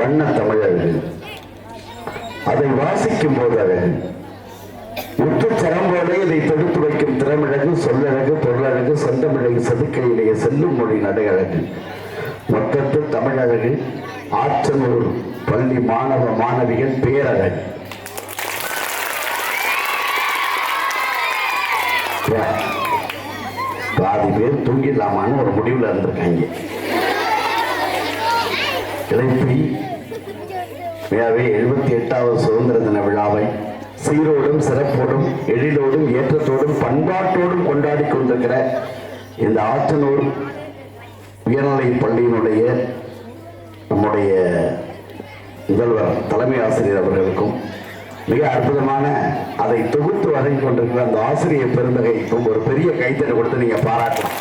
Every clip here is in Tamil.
வண்ண தமிழர்கள் அதை. வாசிக்கும் போது அழகு உற்று சரம்போடு இதை தொடுத்து வைக்கும் திறமிழகு சொல்லழகு பொருளழகு செந்தமிழகு செதுக்கையிலேயே செல்லும் மொழி நடையழகு. மொத்தத்தில் தமிழழகு ஆற்றனூர் பள்ளி மாணவ மாணவிகள் பேரழகு. பாதி பேர் தூங்கிடலாமான்னு ஒரு முடிவில் இருந்திருக்காங்க. இளைப்பி எனவே எழுபத்தி எட்டாவது சுதந்திர தின விழாவை சீரோடும் சிறப்போடும் எழிலோடும் ஏற்றத்தோடும் பண்பாட்டோடும் கொண்டாடி கொண்டிருக்கிற இந்த ஆற்றனூர் உயர்நிலை பள்ளியினுடைய நம்முடைய முதல்வர் தலைமை ஆசிரியர் அவர்களுக்கும் மிக அற்புதமான அதை தொகுத்து வழங்கி கொண்டிருக்கிற அந்த ஆசிரியர் பெருந்தகைக்கும் ஒரு பெரிய கைத்தறி கொடுத்து நீங்க பாராட்டலாம்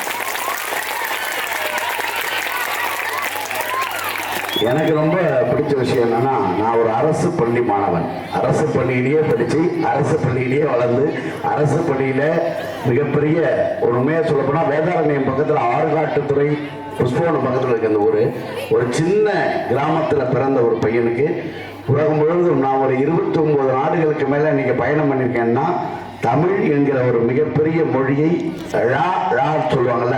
எனக்கு ரொம்ப பிடிச்ச விஷயம் என்னன்னா நான் ஒரு அரசு பள்ளி மாணவன். அரசு பள்ளியிலேயே படிச்சு அரசு பள்ளியிலேயே வளர்ந்து அரசு பள்ளியில மிகப்பெரிய ஒரு உண்மையா சொல்ல போனா வேதாரண்யம் பக்கத்துல ஆறுகாட்டுத்துறை புஷ்பவனம் பக்கத்துல இருக்க அந்த ஊரு. ஒரு சின்ன கிராமத்துல பிறந்த ஒரு பையனுக்கு உலகம் முழுவதும் நான் ஒரு இருபத்தி ஒன்பது நாடுகளுக்கு மேல இன்னைக்கு பயணம் பண்ணியிருக்கேன்னா தமிழ் என்கிற ஒரு மிகப்பெரிய மொழியை ழா ழா சொல்லுவாங்கல்ல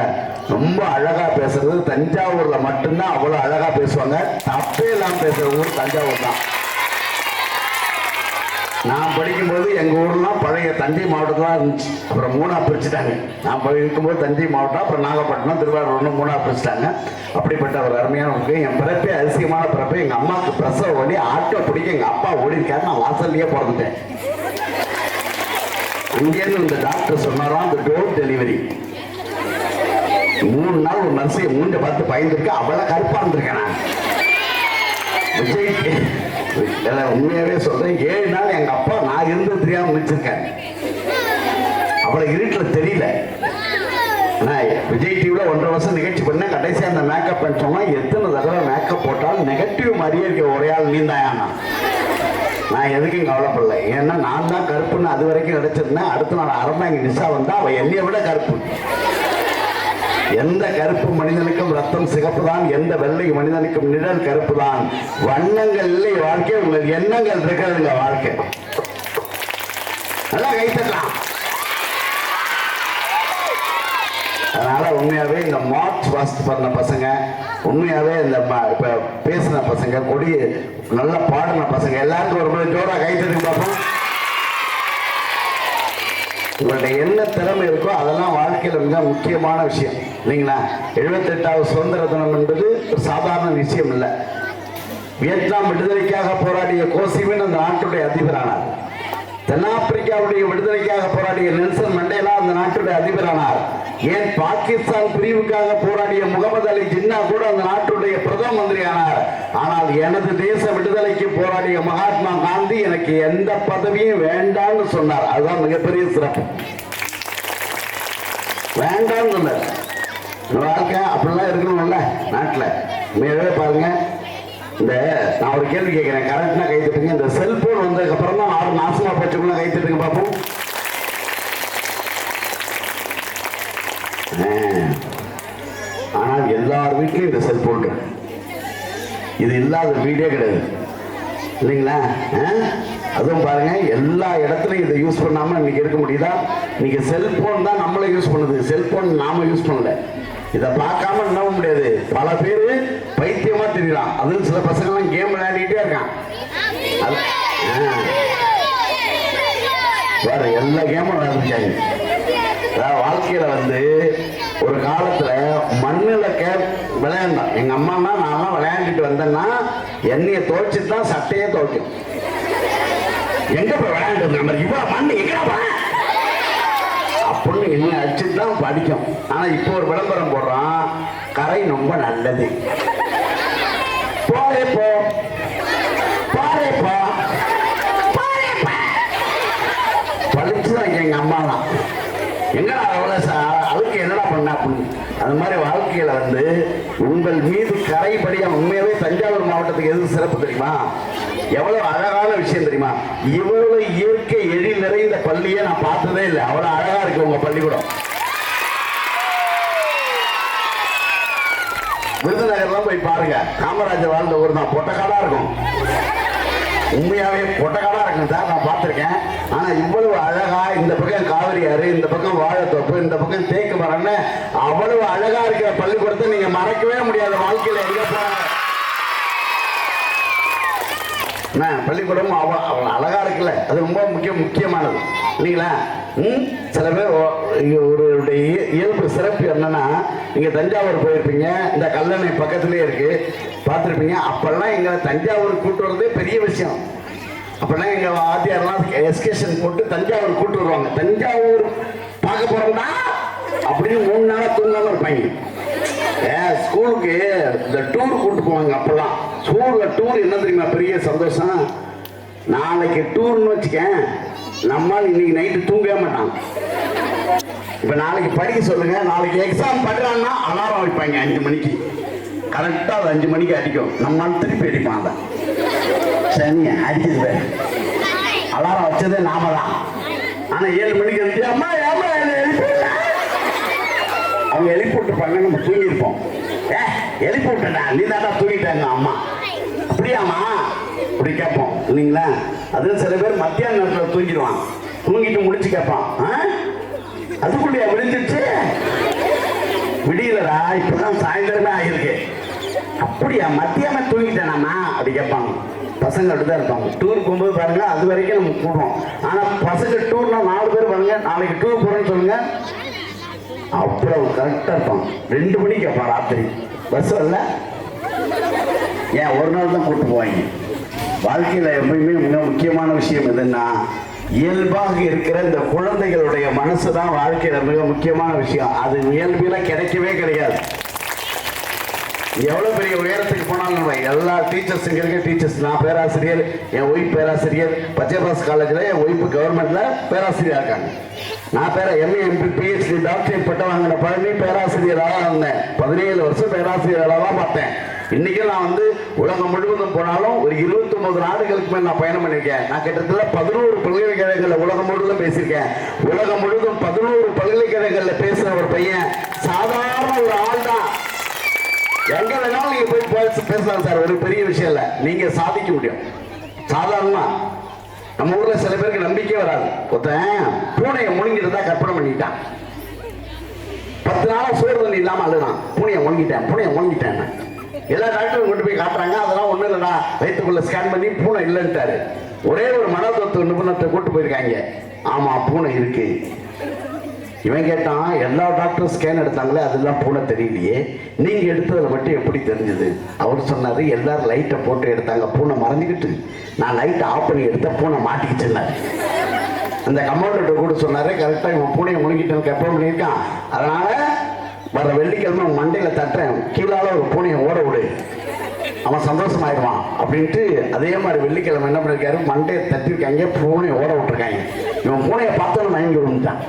ரொம்ப அழகா பேசுறது. தஞ்சாவூர்ல மட்டும்தான் அவ்வளவு அழகா பேசுவாங்க. தப்பே இல்லாம பேசுற ஊர் தஞ்சாவூர் தான் நான் படிக்கும்போது எங்க ஊர்லாம் பழைய தஞ்சை மாவட்டத்தில் தான் இருந்துச்சு. அப்புறம் மூணா பிரிச்சுட்டாங்க. நான் படிக்கும்போது தஞ்சை மாவட்டம் அப்புறம் நாகப்பட்டினம் திருவாரூர்னு மூணா பிரிச்சுட்டாங்க. அப்படிப்பட்ட ஒரு அருமையான ஒரு என் பிறப்பே அதிசயமான பிறப்பு. எங்க அம்மாவுக்கு பிரசவ ஓடி ஆட்டோ பிடிக்க எங்க அப்பா ஓடி இருக்காரு. நான் வாசல்லையே பிறந்துட்டேன். அங்கேருந்து இந்த டாக்டர் சொன்னாராம் இந்த டோர் டெலிவரி மூணு நாள் ஒரு நர்ஸையை மூஞ்ச பார்த்து பயந்துருக்கு. அவ்வளவு கருப்பா இருந்திருக்கேன் நான். விஜய் உண்மையாவே சொல்றேன். ஏழு நாள் எங்க அப்பா நான் இருந்து தெரியாம முடிச்சிருக்கேன் அவ்வளவு இருட்டுல தெரியல. நான் விஜய் டிவில ஒன்றரை வருஷம் நிகழ்ச்சி பண்ணேன். கடைசி அந்த மேக்கப் பண்ணோம்னா எத்தனை தடவை மேக்கப் போட்டாலும் நெகட்டிவ் மாதிரியே இருக்க ஒரே ஆள் நீ தான் நான் எதுக்கும் கவலைப்படல. ஏன்னா நான் தான் கருப்புன்னு அது வரைக்கும் நினைச்சிருந்தேன். அடுத்த நாள் அரண்மனை நிஷா வந்தா அவ என்னைய விட கருப்பு. எந்த கருப்பு மனிதனுக்கும் ரத்தம் சிகப்பு தான் எந்த வெள்ளை மனிதனுக்கும் நிழல் கருப்பு தான் வண்ணங்கள் இல்லை வாழ்க்கை உங்கள் எண்ணங்கள் இருக்கிறதுங்க வாழ்க்கை. நல்லா கை அதனால உண்மையாவே இந்த மார்ச் பாஸ்ட் பண்ண பசங்க உண்மையாவே இந்த ம- இப்ப பேசின பசங்க கொடி நல்லா பாடின பசங்க எல்லாருக்கும் ஒரு முறை ஜோரா கை பார்ப்போம் உங்களுடைய என்ன திறமை இருக்கோ அதெல்லாம் வாழ்க்கையில மிக முக்கியமான விஷயம். இல்லைங்களா? எழுபத்தெட்டாவது சுதந்திர தினம் என்பது ஒரு சாதாரண விஷயம் இல்லை. வியட்நாம் விடுதலைக்காக போராடிய கோசிவின் அந்த நாட்டுடைய அதிபரானார். தென்னாப்பிரிக்காவுடைய விடுதலைக்காக போராடிய நெல்சன் மண்டேலா அந்த நாட்டுடைய அதிபரானார். ஏன் பாகிஸ்தான் பிரிவுக்காக போராடிய முகமது அலி ஜின்னா கூட அந்த நாட்டுடைய பிரதம மந்திரி ஆனார் ஆனால் எனது தேச விடுதலைக்கு போராடிய மகாத்மா காந்தி எனக்கு எந்த பதவியும் வேண்டாம்னு சொன்னார். அதுதான் மிகப்பெரிய சிறப்பு. வேண்டாம்னு சொன்னார். வாழ்க்கை அப்படிலாம் இருக்கணும்ல நாட்டில். உண்மையாகவே பாருங்க. இந்த நான் ஒரு கேள்வி கேட்குறேன். கரண்ட்னா கை தட்டுங்க இந்த செல்போன் வந்ததுக்கு அப்புறம் தான் ஆறு நாசமா போச்சுக்குள்ள கை தட்டுங்க பார்ப்போம் ஆனால் எல்லார் வீட்லையும் இந்த செல்போன் இருக்கு. இது இல்லாத வீடே கிடையாது. இல்லைங்களா? ஆ? அதுவும் பாருங்க எல்லா இடத்துலையும் இதை யூஸ் பண்ணாம இன்னைக்கு இருக்க முடியுதா? இன்னைக்கு செல்போன் தான் நம்மளை யூஸ் பண்ணுது. செல்போன் நாம யூஸ் பண்ணல. இதை பார்க்காம என்ன முடியாது? பல பேர் பைத்தியமா தெரியலாம் அதுவும் சில பசங்கள்லாம் கேம் விளையாடிட்டே இருக்கான். அது- வேற எல்லா கேமும் விளையாடுறாங்க வாழ்க்கையில வந்து ஒரு காலத்துல மண்ணில் கே விளையாண்டான். எங்க அம்மானா நான்லாம் விளையாண்டுட்டு வந்தேன்னா என்னைய துவைச்சிட்டு தான் சட்டையே துவைக்கும். எங்க போய் விளையாண்டு இவ்வளவு மண் எங்க அப்படின்னு என்ன அடிச்சுட்டு தான் படிக்கும். ஆனா இப்போ ஒரு விளம்பரம் போடுறான். கரை ரொம்ப நல்லது. போரே போ. போரே போ. அம்மா தான் பழிச்சுதான் எங்க அம்மாலாம் எங்கடா அவ்வளவு அதுக்கு என்னடா பண்ண அப்படின்னு அது மாதிரி வாழ்க்கையில வந்து உங்கள் மீது கரைபடியா உண்மையாவே தஞ்சாவூர் மாவட்டத்துக்கு எது சிறப்பு தெரியுமா? எவ்வளவு அழகான விஷயம் தெரியுமா? இவ்வளவு இயற்கை எழில் நிறைந்த பள்ளியை நான் பார்த்ததே இல்லை. அவ்வளவு அழகா இருக்கு உங்க பள்ளிக்கூடம். விருதுநகர்லாம் போய் பாருங்க. காமராஜர் வாழ்ந்த ஊர் தான். பொட்டக்காடா இருக்கும். உண்மையாவே பொட்டக்காடா இருக்கும் சார் நான் பார்த்துருக்கேன். ஆனால் இவ்வளவு அழகா இந்த பக்கம் காவிரி ஆறு இந்த பக்கம் வாழைத்தோப்பு இந்த பக்கம் தேக்கு மரம்னு அவ்வளவு அழகா இருக்கிற பள்ளிக்கூடத்தை நீங்க மறக்கவே முடியாத வாழ்க்கையில எங்க போறாங்க பள்ளிக்கூடம் அவ்வளோ அவ்வளோ அழகா இருக்குல்ல. அது ரொம்ப முக்கிய முக்கியமானது. இல்லைங்களா? ம்? சில பேர் ஒரு இயல்பு சிறப்பு என்னன்னா நீங்க தஞ்சாவூர் போயிருப்பீங்க. இந்த கல்லணை பக்கத்துலேயே இருக்கு. பார்த்துருப்பீங்க. அப்பெல்லாம் எங்களை தஞ்சாவூர் கூட்டு வரதே பெரிய விஷயம். அப்போல்லாம் எங்க வாத்தியார்லாம் எஸ்கேஷன் போட்டு தஞ்சாவூர் கூட்டு வருவாங்க தஞ்சாவூர் பார்க்க போறோம்னா அப்படின்னு மூணு நாளா தூங்காம இருப்பாங்க. ஏன் ஸ்கூலுக்கு இந்த டூர் கூட்டு போவாங்க அப்பெல்லாம். ஸ்கூல்ல டூர் என்ன தெரியுமா? பெரிய சந்தோஷம். நாளைக்கு டூர்னு வச்சுக்கேன். நம்மால் இன்னைக்கு நைட்டு தூங்கவே மாட்டான் இப்ப நாளைக்கு படிக்க சொல்லுங்க. நாளைக்கு எக்ஸாம் படுறான்னா அலாரம் வைப்பாங்க அஞ்சு மணிக்கு. கரெக்டா அது அஞ்சு மணிக்கு அடிக்கும். நம்மால் திருப்பி அடிப்பான் அதை சரி அடிச்சது பேர் அலாரம் வச்சதே நாம தான். ஆனா ஏழு மணிக்கு எழுதி அம்மா ஏம்மா அவங்க எழுப்பி விட்டுருப்பாங்க நம்ம தூங்கியிருப்போம். ஏ எழுப்பி விட்டடா நீ தான் தூங்கிட்டாங்க அம்மா. அப்படியாமா அப்படி கேட்போம். இல்லைங்களா? அதுல சில பேர் மத்தியான நேரத்தில் தூங்கிடுவான் தூங்கிட்டு முடிச்சு கேட்பான். ஆ? அதுக்குள்ளேயா விழுந்துச்சு விடியலடா இப்பதான் சாயந்தரமே ஆகிருக்கு அப்படியா மத்தியானம் தூங்கிட்டேனாமா அப்படி கேட்பாங்க. பசங்க அப்படிதான் இருப்பாங்க. டூர் போகும்போது பாருங்க அது வரைக்கும் நம்ம கூடுவோம் ஆனால் பசங்க டூர்னா நாலு பேர் பாருங்க நாளைக்கு டூர் போகிறேன்னு சொல்லுங்க. அப்புறம் கரெக்டாக இருப்பான் ரெண்டு மணிக்கு கேட்பான் ராத்திரி. பஸ் வரல? ஏன் ஒரு நாள் தான் கூப்பிட்டு போவாங்க. வாழ்க்கையில் எப்பயுமே மிக முக்கியமான விஷயம் எதுன்னா இயல்பாக இருக்கிற இந்த குழந்தைகளுடைய மனசு தான் வாழ்க்கையில் மிக முக்கியமான விஷயம். அது இயல்பில் கிடைக்கவே கிடையாது. எவ்வளோ பெரிய உயரத்துக்கு போனாலும் நம்ம எல்லா டீச்சர்ஸ் இங்கே இருக்க டீச்சர்ஸ் நான் பேராசிரியர் என் ஒய்ஃப் பேராசிரியர் பச்சைபாஸ் காலேஜில் என் ஒய்ஃபு கவர்மெண்ட்டில் பேராசிரியராக இருக்காங்க. நான் பேர எம்ஏ எம்பி பிஹெச்டி டாக்டரேட் பட்டம் வாங்கின பழனி பேராசிரியராக இருந்தேன். பதினேழு வருஷம் பேராசிரியராக தான் பார்த்தேன். இன்றைக்கி நான் வந்து உலகம் முழுவதும் போனாலும் ஒரு 29 நாடுகளுக்கு மேல் நான் பயணம் பண்ணியிருக்கேன். நான் கிட்டத்தட்ட பதினோரு பல்கலைக்கழகங்களில் உலகம் முழுவதும் பேசியிருக்கேன். உலகம் முழுவதும் பதினோரு பல்கலைக்கழகங்களில் பேசுகிற ஒரு பையன் சாதாரண ஒரு ஆள் தான் எங்க வேணாலும் நீங்க போய் பேச- பேசலாம் சார். ஒரு பெரிய விஷயம் இல்ல. நீங்க சாதிக்க முடியும். சாதாரணமா. நம்ம ஊர்ல சில பேருக்கு நம்பிக்கை வராது. ஒருத்தன் பூனையை முழுங்கிட்டு கற்பனை பண்ணிட்டான். பத்து நாளா சோறு தண்ணி இல்லாம அழுதான். பூனையை முழுங்கிட்டேன் பூனையை முழுங்கிட்டேன் எல்லா டாக்டரும் கொண்டு போய் காட்டுறாங்க. அதெல்லாம் ஒண்ணு இல்லடா. வயிற்றுக்குள்ள ஸ்கேன் பண்ணி பூனை இல்லைன்ட்டாரு. ஒரே ஒரு மனோதத்துவ நிபுணத்தை கூட்டு போயிருக்காங்க. ஆமா பூனை இருக்கு. இவன் கேட்டான் எல்லா டாக்டரும் ஸ்கேன் எடுத்தாங்களே அதெல்லாம் பூனை தெரியலையே. நீங்க எடுத்ததுல மட்டும் எப்படி தெரிஞ்சது? அவர் சொன்னாரு எல்லாரும் லைட்டை போட்டு எடுத்தாங்க பூனை மறந்துக்கிட்டு நான் லைட்டை ஆஃப் பண்ணி எடுத்த பூனை மாட்டிக்கிச்சுன்னாரு அந்த கம்பவுண்டர் கூட சொன்னாரு கரெக்டா இவன் பூனையை முழுங்கிட்டு கற்பனை பண்ணியிருக்கான். அதனால வர வெள்ளிக்கிழமை அவன் மண்டையில தட்டுறேன். கீழால ஒரு பூனையை ஓட விடு. அவன் சந்தோஷமாயிடுவான். அப்படின்ட்டு அதே மாதிரி வெள்ளிக்கிழமை என்ன பண்ணிருக்காரு? மண்டையை தட்டிருக்காங்க பூனையை ஓட விட்டுருக்காங்க. இவன் பூனையை பார்த்தோன்னு மயங்கி விழுந்துட்டான்.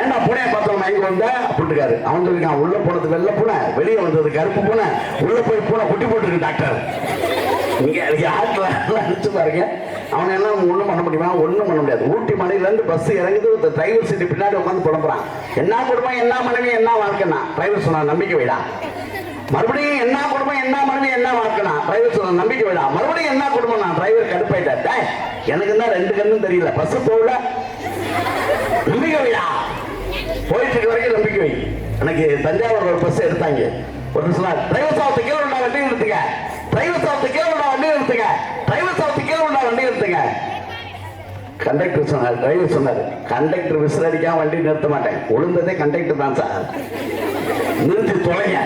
ஏன்டா பூனையை பார்த்தவன் மயங்கி வந்த அப்படின்ட்டுருக்காரு. அவன் சொல்லிருக்கான் உள்ள போனது வெள்ளை பூனை வெளியே வந்தது கருப்பு பூனை. உள்ள போய் பூனை குட்டி போட்டுருக்கு டாக்டர். இங்க யாருல நினைச்சு பாருங்க. அவன் என்ன ஒன்றும் பண்ண முடியுமா? ஒன்றும் பண்ண முடியாது. ஊட்டி மலையிலேருந்து பஸ் இறங்குது டிரைவர் சீட்டு பின்னாடி உட்காந்து புலம்புறான். என்ன குடும்பம் என்ன மனைவி என்ன வாழ்க்கைனா டிரைவர் சொன்னா நம்பிக்கை வைடா. மறுபடியும் என்ன குடும்பம் என்ன மனைவி என்ன வாழ்க்கைனா டிரைவர் சொன்ன நம்பிக்கை வைடா. மறுபடியும் என்ன குடும்பம் நான் டிரைவர் கடுப்பாயிட்டேன் எனக்கு தான் ரெண்டு கண்ணும் தெரியல. பஸ் போகல. நம்பிக்கை வைடா. போயிட்டு வரைக்கும் நம்பிக்கை வை. எனக்கு தஞ்சாவூர் ஒரு பஸ் எடுத்தாங்க. ஒரு சொன்னார் டிரைவர் சாப்பிட்டு கீழே உண்டா வண்டி நிறுத்துங்க. டிரைவர் சாப்பிட்டு கீழே உண்டா வண்டி நிறுத்துங்க. டிரைவர் சாப்பிட்டு கீழே உண்டா வண்டி நிறுத்துங்க. கண்டக்டர் சொன்னார் டிரைவர் சொன்னார் கண்டக்டர் விசில் அடிக்காம வண்டி நிறுத்த மாட்டேன். உளுந்ததே கண்டக்டர் தான் சார் நிறுத்தி தொலைங்க.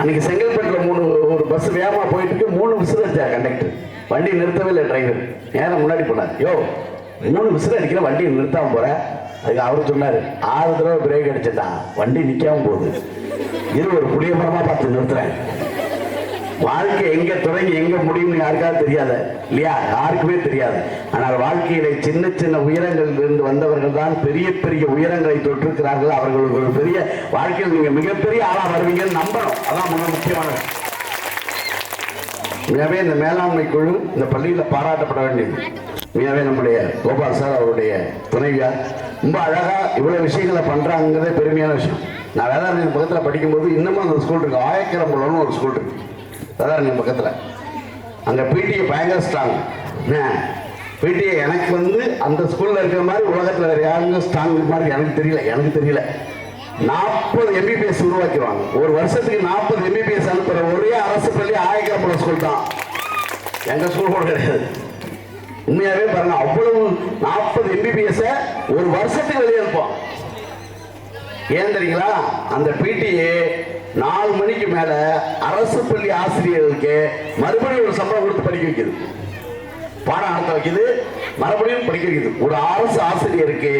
அன்னைக்கு செங்கல்பட்டுல மூணு ஒரு பஸ் வேகமா போயிட்டு மூணு விசில் அடிச்சா கண்டக்டர் வண்டி நிறுத்தவே இல்லை டிரைவர் நேரம் முன்னாடி போனார். யோ மூணு விசில் அடிக்கிற வண்டியை நிறுத்தாம போற. அதுக்கு அவரு சொன்னாரு ஆறு தடவை பிரேக் அடிச்சதா வண்டி நிக்காம போகுது. இது ஒரு புளிய மரமா பார்த்து நிறுத்துறேன். வாழ்க்கை எங்க தொடங்கி எங்க முடியும்னு யாருக்காவது தெரியாது இல்லையா? யாருக்குமே தெரியாது. ஆனால் வாழ்க்கையில சின்ன சின்ன உயரங்களில் இருந்து வந்தவர்கள் தான் பெரிய பெரிய உயரங்களை தொற்றிருக்கிறார்கள். அவர்களுக்கு ஒரு பெரிய வாழ்க்கையில் நீங்க மிகப்பெரிய ஆளா வருவீங்கன்னு நம்பணும். அதான் மிக முக்கியமானது. மிகவே இந்த மேலாண்மை குழு இந்த பள்ளியில பாராட்டப்பட வேண்டியது. மிகவே நம்முடைய கோபால் சார் அவருடைய துணைவியார். ரொம்ப அழகா இவ்வளவு விஷயங்களை பண்றாங்கிறதே பெருமையான விஷயம். நான் வேதாரண்யம் பக்கத்தில் படிக்கும்போது இன்னமும் அந்த ஸ்கூல் இருக்கு. ஆயக்கரம்புலன்னு ஒரு ஸ்கூல் இருக்கு. வேதாரண்யம் பக்கத்தில். அங்கே பிடிஏ பயங்கர ஸ்ட்ராங் பிடிஏ எனக்கு வந்து அந்த ஸ்கூலில் இருக்கிற மாதிரி உலகத்தில் வேறு யாருங்க ஸ்ட்ராங் மாதிரி எனக்கு தெரியல. எனக்கு தெரியல. நாற்பது எம்பிபிஎஸ் உருவாக்கிடுவாங்க. ஒரு வருஷத்துக்கு நாற்பது எம்பிபிஎஸ் அனுப்புகிற ஒரே அரசு பள்ளி ஆயக்கரம்புல ஸ்கூல் தான். எங்கள் ஸ்கூல் கூட கிடையாது. உண்மையாகவே பாருங்க அவ்வளவு நாற்பது எம்பிபிஎஸ் ஒரு வருஷத்துக்கு வெளியே இருப்போம் ஏன் தெரியுங்களா? அந்த பிடிஏ நாலு மணிக்கு மேல அரசு பள்ளி ஆசிரியர்களுக்கு மறுபடியும் ஒரு சம்பளம் கொடுத்து படிக்க வைக்குது. பாடம் நடத்த வைக்குது மறுபடியும் படிக்க வைக்குது. ஒரு அரசு ஆசிரியருக்கு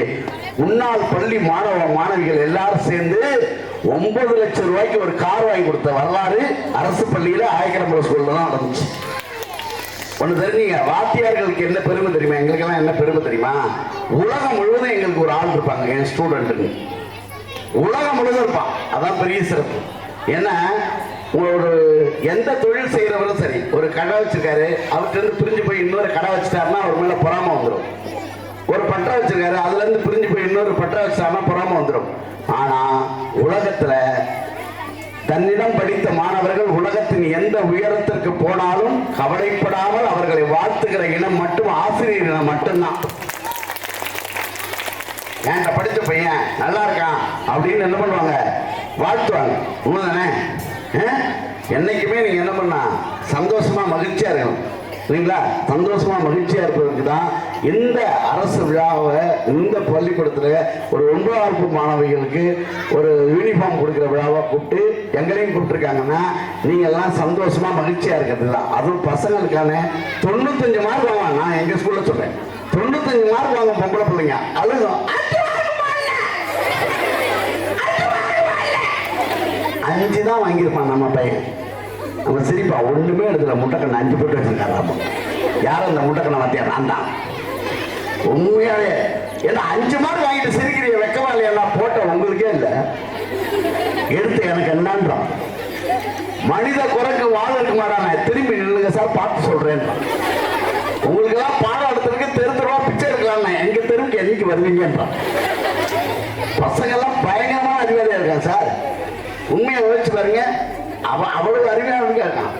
முன்னாள் பள்ளி மாணவ மாணவிகள் எல்லாரும் சேர்ந்து ஒன்பது லட்சம் ரூபாய்க்கு ஒரு கார் வாங்கி கொடுத்த வரலாறு அரசு பள்ளியில ஆயக்கரம்புரம் ஸ்கூல்ல தான் நடந்துச்சு. ஒன்று தெரிஞ்சீங்க வாத்தியார்களுக்கு என்ன பெருமை தெரியுமா? எங்களுக்கெல்லாம் என்ன பெருமை தெரியுமா? உலகம் முழுவதும் எங்களுக்கு ஒரு ஆள் இருப்பாங்க என் ஸ்டூடெண்ட்டுன்னு உலகம் முழுவதும் இருப்பான். அதான் பெரிய சிறப்பு. ஏன்னா ஒரு எந்த தொழில் செய்கிறவரும் சரி ஒரு கடை வச்சிருக்காரு அவர்கிட்ட பிரிஞ்சு போய் இன்னொரு கடை வச்சுட்டாருன்னா அவர் மேல பொறாம வந்துடும் ஒரு பட்டா வச்சிருக்காரு அதுல இருந்து பிரிஞ்சு போய் இன்னொரு பட்டா வச்சாருன்னா பொறாம வந்துடும் ஆனா உலகத்துல தன்னிடம் படித்த மாணவர்கள் உலகத்தின் எந்த உயரத்திற்கு போனாலும் கவலைப்படாமல் அவர்களை வாழ்த்துகிற இனம் மட்டும் ஆசிரியர் இனம் மட்டும்தான். ஏன்டா படித்த பையன் நல்லா இருக்கான் அப்படின்னு என்ன பண்ணுவாங்க? வாழ்த்துவாங்க. உண்மைதானே? என்னைக்குமே நீங்க என்ன பண்ணா சந்தோஷமா மகிழ்ச்சியா இருக்கணும். இல்லைங்களா சந்தோஷமா மகிழ்ச்சியா இருப்பதற்கு தான் இந்த அரசு விழாவை இந்த பள்ளிக்கூடத்துல ஒரு ஒன்பதாம் வகுப்பு மாணவிகளுக்கு ஒரு யூனிஃபார்ம் கொடுக்குற விழாவை கூப்பிட்டு எங்களையும் கூப்பிட்டுருக்காங்கன்னா நீங்க எல்லாம் சந்தோஷமா மகிழ்ச்சியா இருக்கிறது தான். அதுவும் பசங்களுக்கான தொண்ணூத்தஞ்சு மார்க் வாங்க நான் எங்க ஸ்கூல்ல சொல்றேன். தொண்ணூத்தஞ்சு மார்க் வாங்க பொம்பளை பிள்ளைங்க அழுகும். அஞ்சு தான் வாங்கியிருப்பான் நம்ம பையன். நம்ம சிரிப்பா ஒன்றுமே எடுக்கல. முட்டைக்கண்ணை அஞ்சு போட்டு வச்சிருக்காராமா? யாரும் அந்த முட்டைக்கண்ணை வாத்தியா நான் தான். உண்மையாவே ஏன்னா அஞ்சு மார்க் வாங்கிட்டு சிரிக்கிறீங்க வெக்கமா இல்லையா? போட்ட உங்களுக்கே இல்லை. எடுத்து எனக்கு என்னன்றான். மனித குரங்கு வாழ இருக்கு திரும்பி நில்லுங்க சார் பார்த்து சொல்றேன். உங்களுக்கு எல்லாம் பாடம் எடுத்துருக்கு தெரு தெருவா பிச்சை எடுக்கலாம். எங்க தெருவுக்கு என்னைக்கு வருவீங்கன்றான். பசங்க எல்லாம் பயங்கரமான அறிவாளியா இருக்கான் சார். உண்மையை யோசிச்சு பாருங்க. அவ அவ்வளவு அறிவாளியா இருக்கான்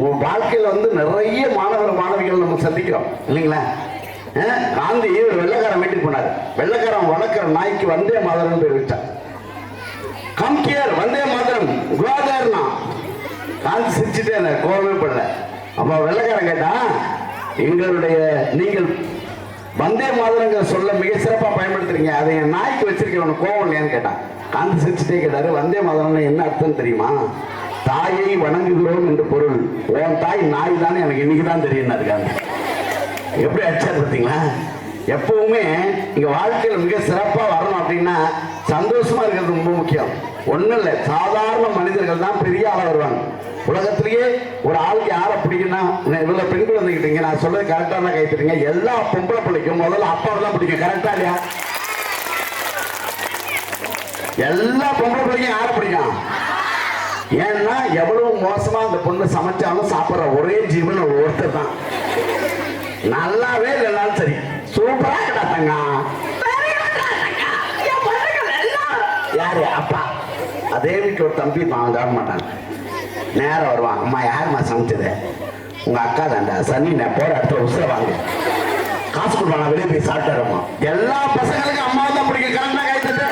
உன் வந்து நிறைய மாணவர் மாணவிகள் நம்ம சந்திக்கிறோம். இல்லைங்களா? காந்தி ஒரு வெள்ளக்காரன் வீட்டுக்கு போனார். வெள்ளக்காரன் வளர்க்குற நாய்க்கு வந்தே மாதரம் பேர் வச்சான். கம் கேர் வந்தே மாதரம் குவாதர்னா காந்தி சிரிச்சுட்டே என்ன கோபமே படல. அப்போ வெள்ளக்காரன் கேட்டான் எங்களுடைய நீங்கள் வந்தே மாதரங்கிற சொல்ல மிக சிறப்பாக பயன்படுத்துறீங்க. அதை என் நாய்க்கு வச்சிருக்கிறவன கோவம் இல்லையான்னு கேட்டான். அந்த சிரிச்சுட்டே கேட்டாரு வந்தே மாதரம்னு என்ன அர்த்தம் தெரியுமா? தாயை வணங்குகிறோம் என்று பொருள். உன் தாய் நாய் தானே எனக்கு இன்னைக்கு தான் தெரியும் இருக்காங்க. எப்படி அடிச்சார் பார்த்தீங்களா? எப்பவுமே இங்க வாழ்க்கையில் மிக சிறப்பா வரணும் அப்படின்னா சந்தோஷமா இருக்கிறது ரொம்ப முக்கியம். ஒண்ணும் இல்லை சாதாரண மனிதர்கள் தான் பெரிய ஆளாக வருவாங்க. உலகத்திலேயே ஒரு ஆளுக்கு யாரை பிடிக்குன்னா இவ்வளவு பெண் குழந்தைகிட்டீங்க நான் சொல்றது கரெக்டா தான் கைத்துறீங்க எல்லா பொம்பளை பிள்ளைக்கும் முதல்ல அப்பாவை தான் பிடிக்கும். கரெக்டா இல்லையா? எல்லா பொம்பளை பிள்ளைங்க யாரை பிடிக்கும்? ஏன்னா எவ்வளவு மோசமா அந்த பொண்ணு சமைச்சாலும் சாப்பிடுற ஒரே ஜீவன் ஒருத்தர் தான். நல்லாவே இல்லைனாலும் சரி. சூப்பரா கிடத்தங்க யாரு? அப்பா. அதே வீட்டில் ஒரு தம்பி வாங்க தர மாட்டாங்க நேரம் வருவான். அம்மா யாருமா சமைச்சது? உங்க அக்கா தாண்டா சனி நான் போற இடத்துல உசுர வாங்க. காசு கொடுப்பாங்க வெளியே போய் சாப்பிட்டாருமா எல்லா பசங்களுக்கும் அம்மா தான் பிடிக்கும். கரெக்டா கை தட்டு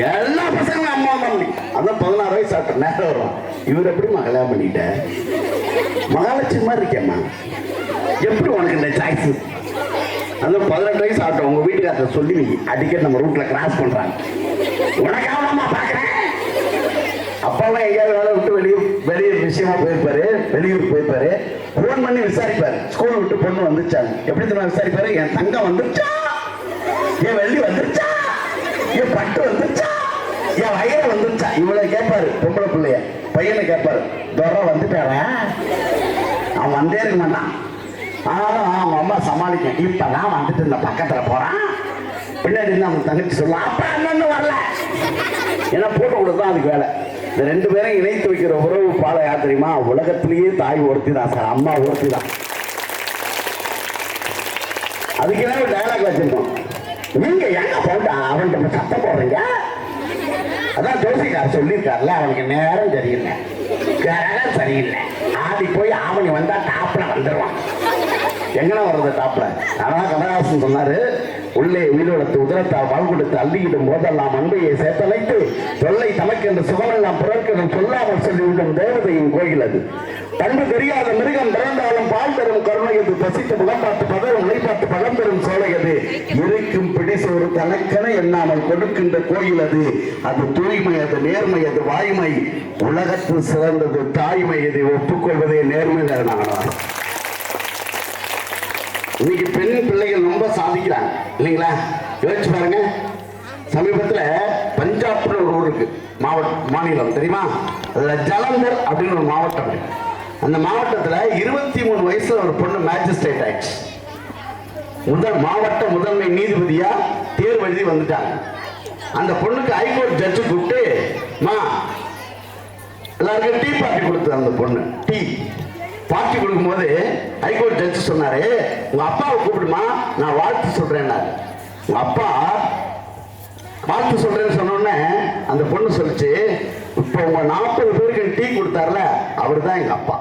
எல்லா பசங்களும் அம்மா தான் அதான் பதினாறு வயசு ஆட்ட நேரம் வரும். இவர் எப்படிம்மா கல்யாணம் பண்ணிட்ட மகாலட்சுமி மாதிரி இருக்கேம்மா. எப்படி உனக்கு இந்த சாய்ஸ் அந்த பதினெட்டு வயசு ஆட்டம். உங்க வீட்டுக்காரத்தை சொல்லி வை. அடிக்கடி நம்ம ரூட்ல கிராஸ் பண்றாங்க. உனக்காகமா பாக்குறேன் அப்பாவும் எங்கேயாவது வேலை விட்டு வெளியூர் வெளியூர் விஷயமா போயிருப்பாரு. வெளியூர் போயிருப்பாரு. ஃபோன் பண்ணி விசாரிப்பாரு. ஸ்கூல் விட்டு பொண்ணு வந்துச்சாங்க எப்படி தெரியுமா விசாரிப்பாரு? என் தங்கம் வந்துருச்சா? என் வெள்ளி வந்துருச்சா? என் பட்டு வந்து பையன் வந்துருச்சா இவ்வளவு கேட்பாரு பொம்பளை பிள்ளைய. பையனை கேட்பாரு துறை வந்துட்டாரா அவன் வந்தே இருக்க மாட்டான் ஆனாலும் அவங்க அம்மா சமாளிக்க இப்பதான் வந்துட்டு இந்த பக்கத்துல போறான். பின்னாடி இருந்து அவங்க தங்கச்சி சொல்லுவான் அப்பா அண்ணன் வரல. ஏன்னா போட்டு கொடுத்தா அதுக்கு வேலை. இந்த ரெண்டு பேரும் இணைத்து வைக்கிற உறவு பாலை யாத்திரியுமா? உலகத்திலேயே தாய் ஒருத்தி தான் சார் அம்மா ஒருத்தி தான் அதுக்கு என்ன ஒரு டயலாக் வச்சிருக்கோம்? நீங்க எங்க போட்டா அவன்கிட்ட சத்தம் போடுறீங்க? அதான் ஜோசிகார் சொல்லியிருக்காருல அவனுக்கு நேரம் சரியில்லை. நேரம் சரியில்லை. ஆடி போய் ஆவணி வந்தா டாப்ல வந்துடுவான் எங்கன வர்றது டாப்ல அதனால கமலஹாசன் சொன்னாரு உள்ளே உயிரோடத்து உதரத்தால் வாழ் கொடுத்து அள்ளியிடும் போதெல்லாம் அன்பையை சேர்த்தலைத்து தொல்லை தமக்கு என்று சுகமெல்லாம் பிறர்க்கிடம் சொல்லாமல் சொல்லிவிடும் தேவதையின் கோயில் அது. பண்பு தெரியாத மிருகம் பிறந்தாலும் பால் தரும் கருணை கருணையது பசித்து முகம் பார்த்து பதரும் உடை பார்த்து பழம் தரும் சோலையது இருக்கும் பிடிசோறு தனக்கென எண்ணாமல் கொடுக்கின்ற கோயில் அது. அது தூய்மை அது நேர்மை அது வாய்மை. உலகத்தில் சிறந்தது தாய்மை. இதை ஒப்புக்கொள்வதே நேர்மை நாங்கள் இன்னைக்கு பெண் பிள்ளைகள் ரொம்ப சாதிக்கிறாங்க. இல்லைங்களா? யோசிச்சு பாருங்க. சமீபத்தில் பஞ்சாப்னு ஒரு ஊர் இருக்கு. மாவட்டம் மாநிலம் தெரியுமா? அதில் ஜலந்தர் அப்படின்னு ஒரு மாவட்டம் இருக்கு. அந்த மாவட்டத்தில் இருபத்தி மூணு வயசுல ஒரு பொண்ணு மேஜிஸ்ட்ரேட் ஆயிடுச்சு. முதல் மாவட்ட முதன்மை நீதிபதியா தேர்வு எழுதி வந்துட்டாங்க. அந்த பொண்ணுக்கு ஹைகோர்ட் ஜட்ஜு கூப்பிட்டு மா எல்லாருக்கும் டீ பார்ட்டி கொடுத்தது அந்த பொண்ணு? டீ. பார்ட்டி கொடுக்கும்போது ஹைகோர்ட் ஜட்ஜ் சொன்னாரு உங்க அப்பாவை கூப்பிடுமா நான் வாழ்த்து சொல்றேன்னாரு. உங்க அப்பா வாழ்த்து சொல்றேன்னு சொன்னோடனே அந்த பொண்ணு சொல்லிச்சு இப்போ உங்க நாற்பது பேருக்கு டீ கொடுத்தாருல அவர் தான் எங்க அப்பா.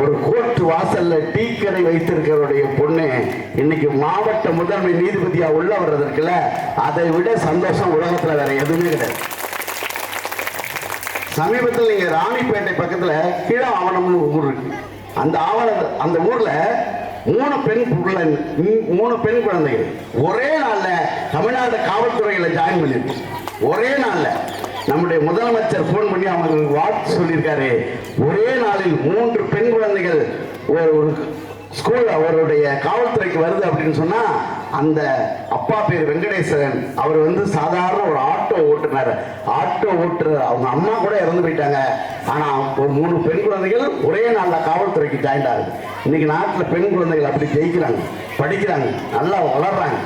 ஒரு கோர்ட் வாசல்ல டீ கடை வைத்திருக்கிறவருடைய பொண்ணு இன்னைக்கு மாவட்ட முதன்மை நீதிபதியா உள்ள வர்றதற்குல அதை விட சந்தோஷம் உலகத்துல வேற எதுவுமே கிடையாது. சமீபத்தில் நீங்க ராணிப்பேட்டை பக்கத்துல கீழ ஆவணம்னு ஊர் இருக்கு. அந்த ஆவண அந்த ஊர்ல மூணு பெண் பிள்ளை மூணு பெண் குழந்தைகள். ஒரே நாள்ல தமிழ்நாடு காவல்துறையில ஜாயின் பண்ணிருக்கு. ஒரே நாள்ல. நம்முடைய முதலமைச்சர் ஃபோன் பண்ணி அவங்களுக்கு வாழ்த்து சொல்லியிருக்காரு. ஒரே நாளில் மூன்று பெண் குழந்தைகள் ஒரு ஒரு ஸ்கூல் அவருடைய காவல்துறைக்கு வருது அப்படின்னு சொன்னா அந்த அப்பா பேர் வெங்கடேஸ்வரன் அவர் வந்து சாதாரண ஒரு ஆட்டோ ஓட்டுனர் ஆட்டோ ஓட்டுற அவங்க அம்மா கூட இறந்து போயிட்டாங்க. ஆனா ஒரு மூணு பெண் குழந்தைகள் ஒரே நாளில் காவல்துறைக்கு ஜாயின் ஆகுது. இன்னைக்கு நாட்டில் பெண் குழந்தைகள் அப்படி ஜெயிக்கிறாங்க படிக்கிறாங்க நல்லா வளர்றாங்க.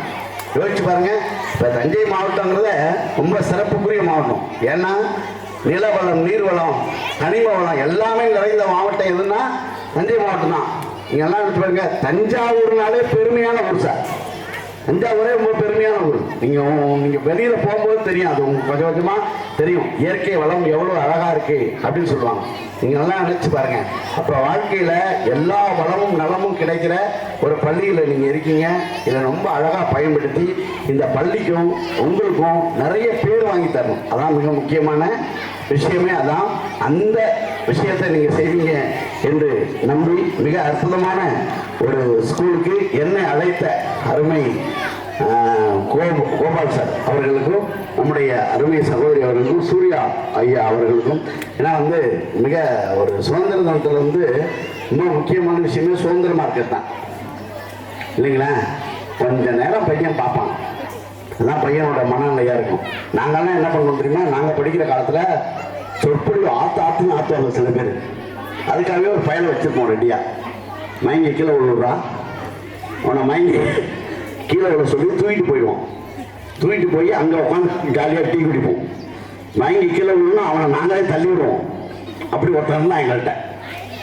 யோசிச்சு பாருங்க இப்போ தஞ்சை மாவட்டங்கிறத ரொம்ப சிறப்புக்குரிய மாவட்டம். ஏன்னா நிலவளம் நீர்வளம் கனிம வளம் எல்லாமே நிறைந்த மாவட்டம் எதுன்னா தஞ்சை மாவட்டம் தான். நீங்க எல்லாம் எடுத்து பாருங்க தஞ்சாவூர்னாலே பெருமையான ஊர் சார். தஞ்சாவூரே ரொம்ப பெருமையான ஊர். நீங்கள் நீங்கள் வெளியில் போகும்போது தெரியும் அது உங்களுக்கு கொஞ்சம் கொஞ்சமாக தெரியும். இயற்கை வளம் எவ்வளோ அழகாக இருக்குது அப்படின்னு சொல்லுவாங்க. நீங்கள் நல்லா நினச்சி பாருங்க. அப்போ வாழ்க்கையில் எல்லா வளமும் நலமும் கிடைக்கிற ஒரு பள்ளியில் நீங்கள் இருக்கீங்க. இதை ரொம்ப அழகாக பயன்படுத்தி இந்த பள்ளிக்கும் உங்களுக்கும் நிறைய பேர் வாங்கி தரணும். அதான் மிக முக்கியமான விஷயமே. அதான் அந்த விஷயத்தை நீங்க செய்வீங்க என்று நம்பி மிக அற்புதமான ஒரு ஸ்கூலுக்கு என்னை அழைத்த அருமை கோபால் சார் அவர்களுக்கும் நம்முடைய அருமை சகோதரி அவர்களுக்கும் சூர்யா ஐயா அவர்களுக்கும். ஏன்னா வந்து மிக ஒரு சுதந்திர தினத்தில் வந்து ரொம்ப முக்கியமான விஷயமே சுதந்திரமா இருக்கிறது தான். இல்லைங்களா? கொஞ்ச நேரம் பையன் பார்ப்பான். அதான் பையனோட மனநிலையாக இருக்கும். நாங்கள்லாம் என்ன பண்ணுவோம் தெரியுமா? நாங்கள் படிக்கிற காலத்தில் ஆத்து சில பேர். அதுக்காகவே ஒரு பயணம் வச்சுருப்போம் ரெடியா. மயங்கி கீழே விழுறா அவனை மயங்கி கீழே விழ சொல்லி தூக்கிட்டு போயிடுவோம் தூக்கிட்டு போய் அங்கே உட்காந்து ஜாலியாக டீ குடிப்போம். மயங்கி கீழே விழுனா அவனை நாங்களே தள்ளி விடுவோம். அப்படி ஒருத்தர் தான் எங்கள்கிட்ட.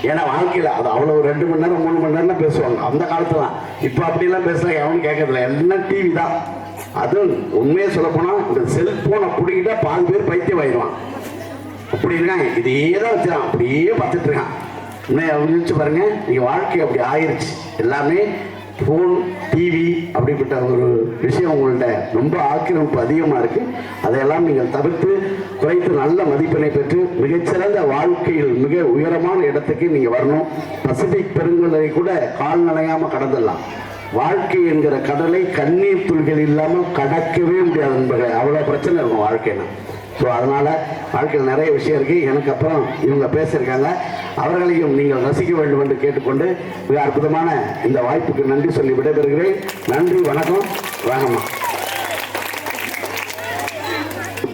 ஏன்னா வாழ்க்கையில் அது அவ்வளோ ரெண்டு மணி நேரம் மூணு மணி நேரம் பேசுவாங்க. அந்த காலத்தில் தான். இப்போ அப்படிலாம் பேசுனா எவனும் கேட்கறதில்ல. எல்லாம் டிவி தான். அதுவும் உண்மையை சொல்லப்போனால் இந்த செல்ஃபோனை பிடிக்கிட்டா பாதி பேர் பைத்தியம் ஆயிடுவான் அப்படி இருக்காங்க. இதையே தான் வச்சுருக்கான் அப்படியே பார்த்துட்டு இருக்கான் இன்னும் யோசிச்சு பாருங்க. நீங்க வாழ்க்கை அப்படி ஆயிருச்சு. எல்லாமே ஃபோன் டிவி அப்படிப்பட்ட ஒரு விஷயம் உங்கள்ட்ட ரொம்ப ஆக்கிரமிப்பு அதிகமாக இருக்கு. அதையெல்லாம் நீங்கள் தவிர்த்து குறைத்து நல்ல மதிப்பெண்ணை பெற்று மிகச்சிறந்த வாழ்க்கையில் மிக உயரமான இடத்துக்கு நீங்கள் வரணும். பசிபிக் பெருங்கடலை கூட கால்நடையாமல் கடந்துடலாம். வாழ்க்கை என்கிற கடலை கண்ணீர் துள்கள் இல்லாமல் கடக்கவே முடியாது என்பதை அவ்வளோ பிரச்சனை இருக்கும் வாழ்க்கைன்னா ஸோ அதனால் வாழ்க்கையில் நிறைய விஷயம் இருக்கு. எனக்கு அப்புறம் இவங்க பேசியிருக்காங்க. அவர்களையும் நீங்கள் ரசிக்க வேண்டும் என்று கேட்டுக்கொண்டு மிக அற்புதமான இந்த வாய்ப்புக்கு நன்றி சொல்லி விடைபெறுகிறேன். நன்றி வணக்கம். வணக்கம்